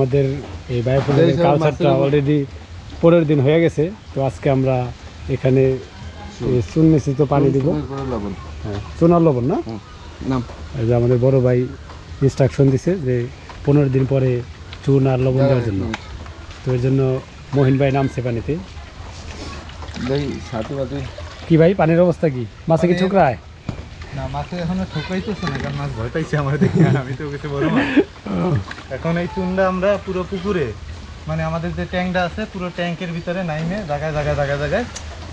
আমাদের এই এই কালচারটা অলরেডি পনেরো দিন হয়ে গেছে তো আজকে আমরা এখানে চুন মিশ্রিত পানি দিব। হ্যাঁ চুনার লবণ না? এই যে আমাদের বড় ভাই ইনস্ট্রাকশন দিছে যে পনেরো দিন পরে চুন আর লবণ দেওয়ার জন্য। তো এর জন্য মহিন ভাই নামছে পানিতে। কি ভাই পানির অবস্থা কি? মাছে কি ঠুকরায়? না মাছে এখনও ঠোকাইতেছে না কারণ মাছ ভয় পাইছে আমার দেখে আমি তো কিছু বলব এখন এই চুনটা আমরা পুরো পুকুরে মানে আমাদের যে ট্যাঙ্কটা আছে পুরো ট্যাঙ্কের ভিতরে নাইমে জায়গায় জায়গায় জায়গায় জায়গায়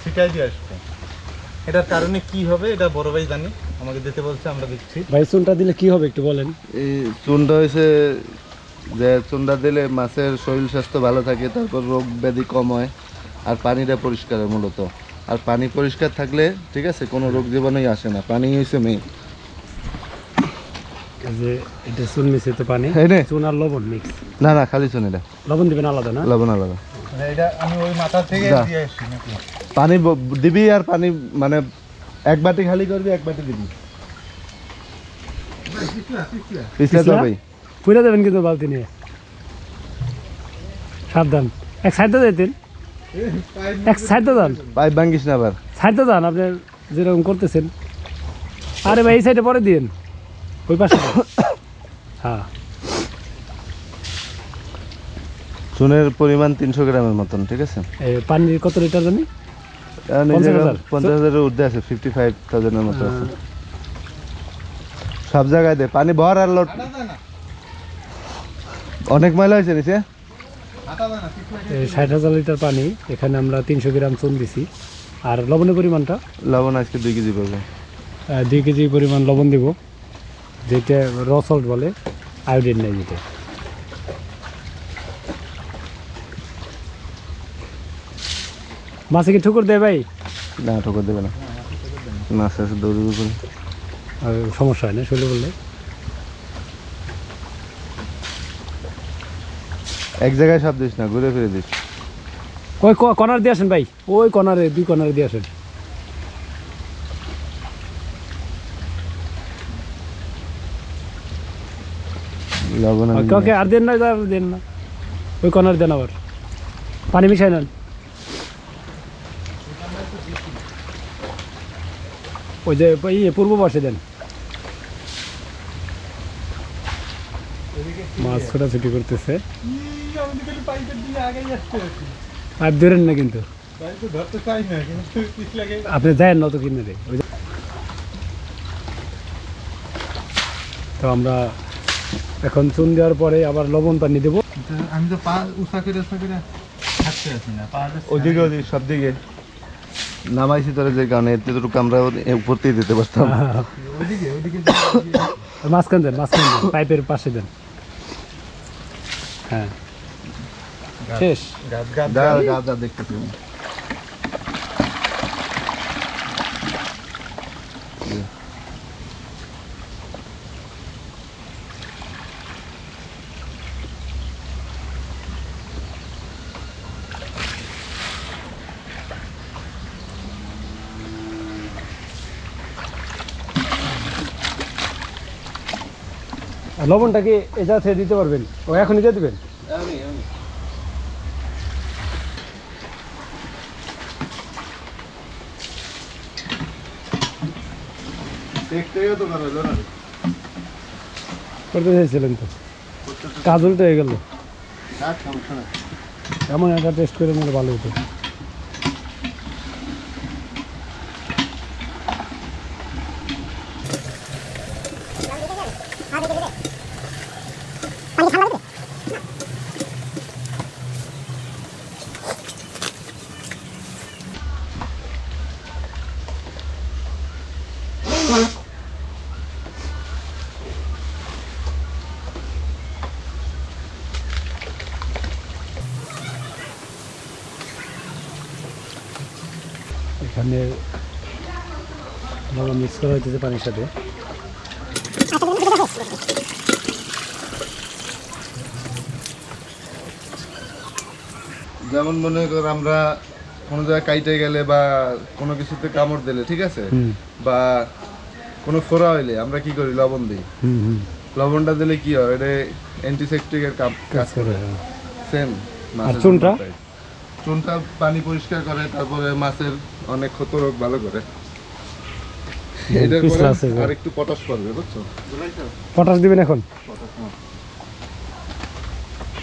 ছিটাই দিয়ে আসছে এটার কারণে কি হবে এটা বড় ভাই জানি আমাকে দিতে বলছে আমরা দিচ্ছি ভাই চুনটা দিলে কি হবে একটু বলেন? এই চুনটা হয়েছে যে চুনটা দিলে মাছের শরীর স্বাস্থ্য ভালো থাকে তারপর রোগ ব্যাধি কম হয় আর পানিটা পরিষ্কার হয় মূলত। আর পানি পরিষ্কার থাকলে ঠিক আছে কোনো রোগ জীবাণুই আসে না। পানি হয়েছে মেইন এই যে এটা চুন মিশ্রিত পানি। চুন আর লবণ মিক্স না না খালি চুন এটা। লবণ দিবেন আলাদা না? লবণ আলাদা। মানে এটা আমি ওই মাথা থেকে দিয়ে পানি দিবি আর পানি মানে এক বাটি খালি করবি এক বাটি দিবি। পিছলে পিছলা? তো পুরা দেবেন কিন্তু বালতি নিয়ে। সাবধান। এক সাইডে এক সাইডে যান। পাইপ ভাঙ্গিস না আবার। সাইডে যান আপনি যেরকম করতেছেন। আরে ভাই এই সাইডে পরে দিন ওই পাশে হ্যাঁ। চুনের পরিমাণ তিনশো গ্রামের মতন ঠিক আছে? পানির কত লিটার জানি? পঞ্চাশ হাজারের ঊর্ধ্বে আছে ফিফটি ফাইভ থাউজেন্ডের মতো আছে। সব জায়গায় দে পানি ভর আর লোট অনেক ময়লা হয়েছে নিচে? ষাট হাজার লিটার পানি এখানে আমরা তিনশো গ্রাম চুন দিছি। আর লবণের পরিমাণটা? লবণ আজকে দুই কেজি পড়বে দুই কেজি পরিমাণ লবণ দিব যেটা র সল্ট বলে আয়োডিন নেই যেটা মাছে কি ঠুকুর দেয় ভাই? না ঠোকর দেবে না। মাছ আছে আর সমস্যা হয় না শরীরে বললে? এক জায়গায় সব দিস না ঘুরে ফিরে দিস। ওই ক- কর্নার দিয়ে আসেন ভাই। ওই কর্নারে দুই কর্নারে দিয়ে আসেন। লবণ আমি ওকে ওকে আর দেন না আর দেন না। ওই কর্নার দেন আবার। পানি মিশাই নেন। ওই যে ইয়ে পূর্ব পাশে দেন। মাছ ছোটাছুটি করতেছে। দিয়ে আর ধরেন না কিন্তু। পাইপ আপনি যায়েন না তো কিনে রে তো আমরা এখন চুন দেওয়ার পরে আবার লবণ পানি দেবো। আমি তো পা উষা করে উষা করে থাকতে আছি না ওদিকে ওদিকে সব দিকে। নামাইছি তোরা যে কারণে এতটুকু আমরা ওদি- উপর দিয়ে দিতে পারতাম। ওদিকে ওদিকে মাঝখান দেন মাঝখান দেন পাইপের পাশে দেন। হ্যাঁ। শেষ। আর লবণটা কি দিতে পারবেন। ও এখনই দিয়ে দেবেন দেখতেও তো পারো না করতে চাইছিলেন তো? কাজ উল্টো হয়ে গেল। থাক এমন একটা টেস্ট করে মনে ভালো হতো। এখানে লবণ মিক্স করা হইতেছে পানির সাথে। যেমন মনে কর আমরা কোনো জায়গায় কাইটে গেলে বা কোনো কিছুতে কামড় দিলে ঠিক আছে? বা কোনো ফোড়া হইলে আমরা কি করি? লবণ দিই। লবণটা দিলে কি হয়? এটা অ্যান্টিসেপটিকের কাজ করে হ্যাঁ। সেম আর চুনটা? চুনটা পানি পরিষ্কার করে তারপরে মাছের অনেক ক্ষত রোগ ভালো করে। এটার পরে পিছলা আছে গো। আর একটু পটাশ পড়বে বুঝছ? পটাশ দিবেন এখন?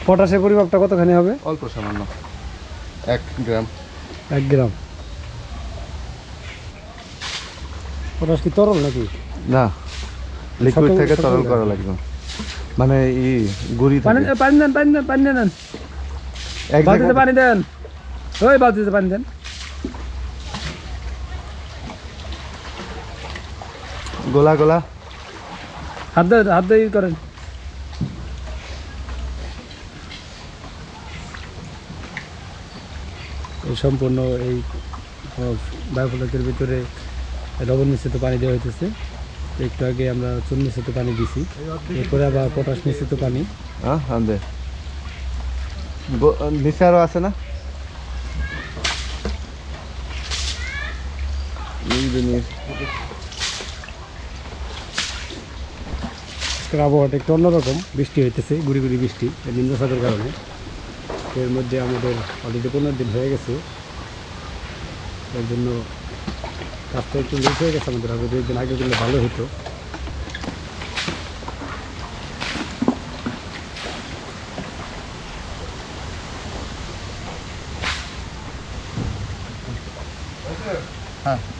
পটাশের পরিমাপটা কতখানি হবে? অল্প সামান্য। এক গ্রাম। এক গ্রাম। পটাশ কি তরল নাকি? না লিকুইড থেকে তরল করা লাগবে। মানে ই গুড়ি পানি থেকে। পানি দেন পানি দেন পানি দেন। এক পানি দেন। ওই বালতিতে পানি দেন। গোলা গোলা। হাত দিয়ে হাত দিয়ে করেন। এই সম্পূর্ণ এই বায়োফ্লকের ভিতরে লবণ মিশ্রিত পানি দেওয়া হইতেছে। একটু আগে আমরা চুন মিশ্রিত পানি দিছি। এরপরে আবার পটাশ মিশ্রিত পানি। হ্যাঁ নিচে আরও আছে না? জিনিস আজকের আবহাওয়াটা একটু অন্যরকম। বৃষ্টি হইতেছে গুড়ি গুড়ি বৃষ্টি এই নিম্নচাপের কারণে। এর মধ্যে আমাদের অলরেডি পনেরো দিন হয়ে গেছে। এর জন্য কাজটা একটু লেট হয়ে গেছে আমাদের আগে দুই দিন আগে করলে ভালো হতো। এই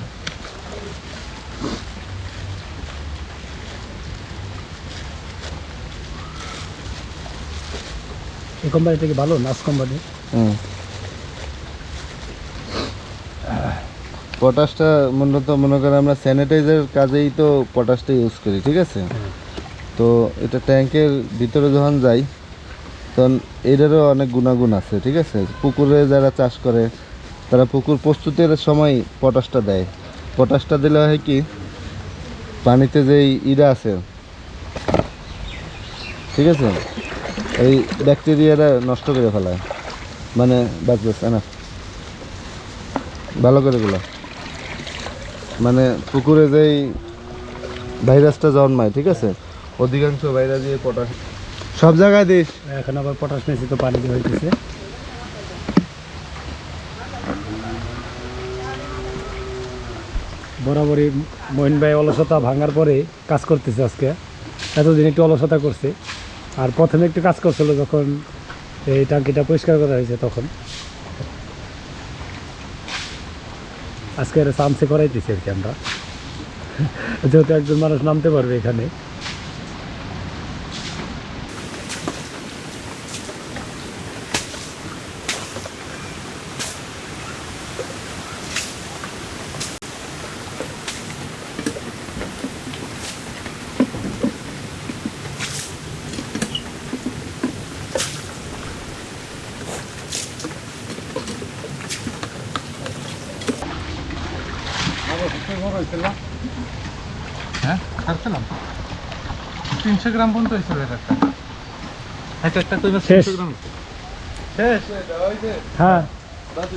এই কোম্পানি থেকে ভালো নাচ কোম্পানি পটাশটা মূলত মনে করেন আমরা স্যানিটাইজার কাজেই তো পটাশটা ইউজ করি, ঠিক আছে? তো এটা ট্যাঙ্কের ভিতরে যখন যাই, তখন এটারও অনেক গুণাগুণ আছে, ঠিক আছে? পুকুরে যারা চাষ করে, তারা পুকুর প্রস্তুতের সময় পটাশটা দেয়। পটাশটা দিলে হয় কি, পানিতে যেই ইরা আছে, ঠিক আছে? এই ব্যাকটেরিয়ারা নষ্ট করে ফেলায়। মানে বাস না ভালো করে গুলো। মানে পুকুরে যেই ভাইরাসটা জন্মায় ঠিক আছে? অধিকাংশ ভাইরাস দিয়ে পটাশ সব জায়গায় দিস। এখন আবার পটাশ মিশ্রিত পানি দেওয়া হইতেছে। বরাবরই মহিন ভাই অলসতা ভাঙার পরে কাজ করতেছে আজকে। এতদিন একটু অলসতা করছে। আর প্রথমে একটু কাজ করছিল যখন এই টাঙ্কিটা পরিষ্কার করা হয়েছে তখন। আজকে সামসে করাই দিচ্ছি আর কি আমরা। যেহেতু একজন মানুষ নামতে পারবে এখানে। হ্যাঁ? ছাড়ছিলাম। তিনশো গ্রাম পর্যন্ত হয়েছিল এক একটা। এক একটা তো। 300 গ্রাম শেষ। হ্যাঁ। বাস